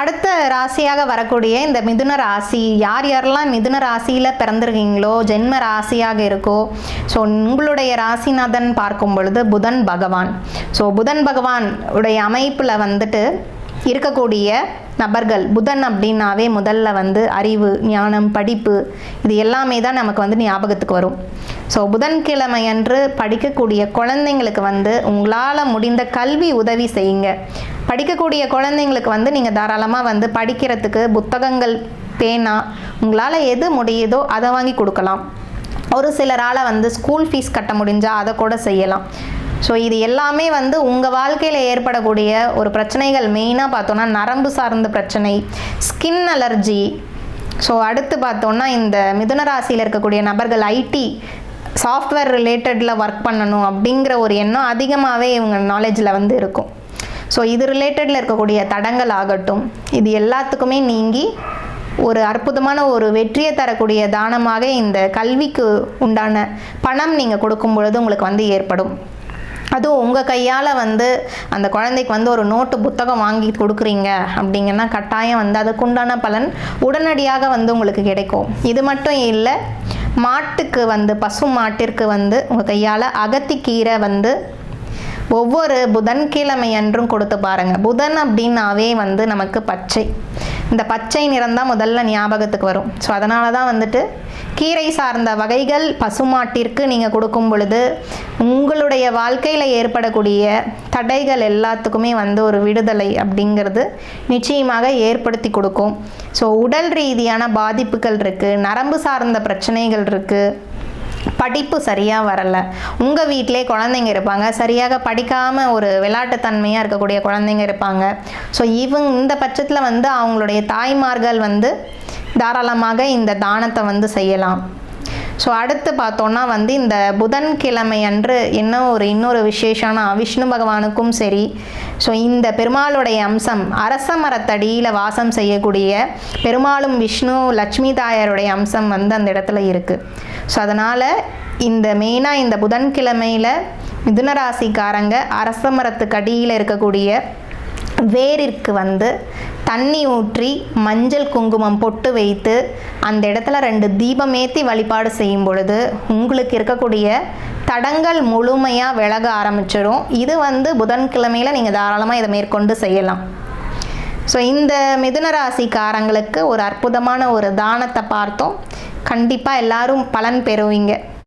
அடுத்த ராசியாக வரக்கூடிய இந்த மிதுன ராசி யார் யாரெல்லாம் மிதுன ராசியில் பிறந்திருக்கீங்களோ ஜென்ம ராசியாக இருக்கோ ஸோ உங்களுடைய ராசிநாதன் பார்க்கும் பொழுது புதன் பகவான். ஸோ புதன் பகவான் உடைய அமைப்பில் வந்துட்டு இருக்கக்கூடிய நபர்கள் புதன் அப்படின்னாவே முதல்ல வந்து அறிவு ஞானம் படிப்பு இது எல்லாமே தான் நமக்கு வந்து ஞாபகத்துக்கு வரும். ஸோ புதன்கிழமை அன்று படிக்கக்கூடிய குழந்தைங்களுக்கு வந்து உங்களால் முடிந்த கல்வி உதவி செய்யுங்க. படிக்கக்கூடிய குழந்தைங்களுக்கு வந்து நீங்கள் தாராளமாக வந்து படிக்கிறதுக்கு புத்தகங்கள் பேனா உங்களால் எது முடியுதோ அதை வாங்கி கொடுக்கலாம். ஒரு சிலரால் வந்து ஸ்கூல் ஃபீஸ் கட்ட முடிஞ்சால் அதை கூட செய்யலாம். ஸோ இது எல்லாமே வந்து உங்கள் வாழ்க்கையில் ஏற்படக்கூடிய ஒரு பிரச்சனைகள். மெயினாக பார்த்தோன்னா நரம்பு சார்ந்த பிரச்சனை ஸ்கின் அலர்ஜி ஸோ அடுத்து பார்த்தோன்னா இந்த மிதுன ராசியில் இருக்கக்கூடிய நபர்கள் ஐடி சாஃப்ட்வேர் ரிலேட்டடில் ஒர்க் பண்ணணும் அப்படிங்கிற ஒரு எண்ணம் அதிகமாகவே இவங்க நாலேஜில் வந்து இருக்கும். ஸோ இது ரிலேட்டடில் இருக்கக்கூடிய தடங்கள் ஆகட்டும். இது எல்லாத்துக்குமே நீங்கி ஒரு அற்புதமான ஒரு வெற்றியை தரக்கூடிய தானமாக இந்த கல்விக்கு உண்டான பணம் நீங்கள் கொடுக்கும் பொழுது உங்களுக்கு வந்து ஏற்படும். அதுவும் உங்கள் கையால் வந்து அந்த குழந்தைக்கு வந்து ஒரு நோட்டு புத்தகம் வாங்கி கொடுக்குறீங்க அப்படிங்கன்னா கட்டாயம் வந்து அதுக்குண்டான பலன் உடனடியாக வந்து உங்களுக்கு கிடைக்கும். இது மட்டும் இல்லை மாட்டுக்கு வந்து பசு மாட்டிற்கு வந்து உங்கள் கையால் அகத்திக்கீரை வந்து ஒவ்வொரு புதன்கிழமை அன்றும் கொடுத்து பாருங்கள் புதன் அப்படின்னாவே வந்து நமக்கு பச்சை. இந்த பச்சை நிறம் தான் முதல்ல ஞாபகத்துக்கு வரும். ஸோ அதனால தான் வந்துட்டு கீரை சார்ந்த வகைகள் பசுமாட்டிற்கு நீங்கள் கொடுக்கும் பொழுது உங்களுடைய வாழ்க்கையில் ஏற்படக்கூடிய தடைகள் எல்லாத்துக்குமே வந்து ஒரு விடுதலை அப்படிங்கிறது நிச்சயமாக ஏற்படுத்தி கொடுக்கும். ஸோ உடல் ரீதியான பாதிப்புகள் இருக்குது நரம்பு சார்ந்த பிரச்சனைகள் இருக்குது படிப்பு சரியாக வரல. உங்கள் வீட்டிலே குழந்தைங்க இருப்பாங்க. சரியாக படிக்காமல் ஒரு விளையாட்டுத்தன்மையாக இருக்கக்கூடிய குழந்தைங்க இருப்பாங்க. ஸோ இவங்க இந்த பட்சத்தில் வந்து அவங்களுடைய தாய்மார்கள் வந்து தாராளமாக இந்த தானத்தை வந்து செய்யலாம். ஸோ அடுத்து பார்த்தோன்னா வந்து இந்த புதன்கிழமை அன்று என்ன ஒரு இன்னொரு விசேஷம்னா விஷ்ணு பகவானுக்கும் சரி. ஸோ இந்த பெருமாளுடைய அம்சம் அரச மரத்தடியில் வாசம் செய்யக்கூடிய பெருமாளும் விஷ்ணு லட்சுமி தாயாருடைய அம்சம் வந்து அந்த இடத்துல இருக்குது ஸோ அதனால் இந்த மெயினாக இந்த புதன்கிழமையில் மிதுனராசிக்காரங்க அரச மரத்துக்கு அடியில் இருக்கக்கூடிய வேரிற்கு வந்து தண்ணி ஊற்றி மஞ்சள் குங்குமம் பொட்டு வைத்து அந்த இடத்துல ரெண்டு தீபம் ஏற்றி வழிபாடு செய்யும் பொழுது உங்களுக்கு இருக்கக்கூடிய தடங்கள் முழுமையாக விலக ஆரம்பிச்சிடும். இது வந்து புதன்கிழமையில் நீங்கள் தாராளமாக இதை மேற்கொண்டு செய்யலாம். ஸோ இந்த மிதுனராசிக்காரங்களுக்கு ஒரு அற்புதமான ஒரு தானத்தை பார்த்தோம். கண்டிப்பாக எல்லாரும் பலன் பெறுவீங்க.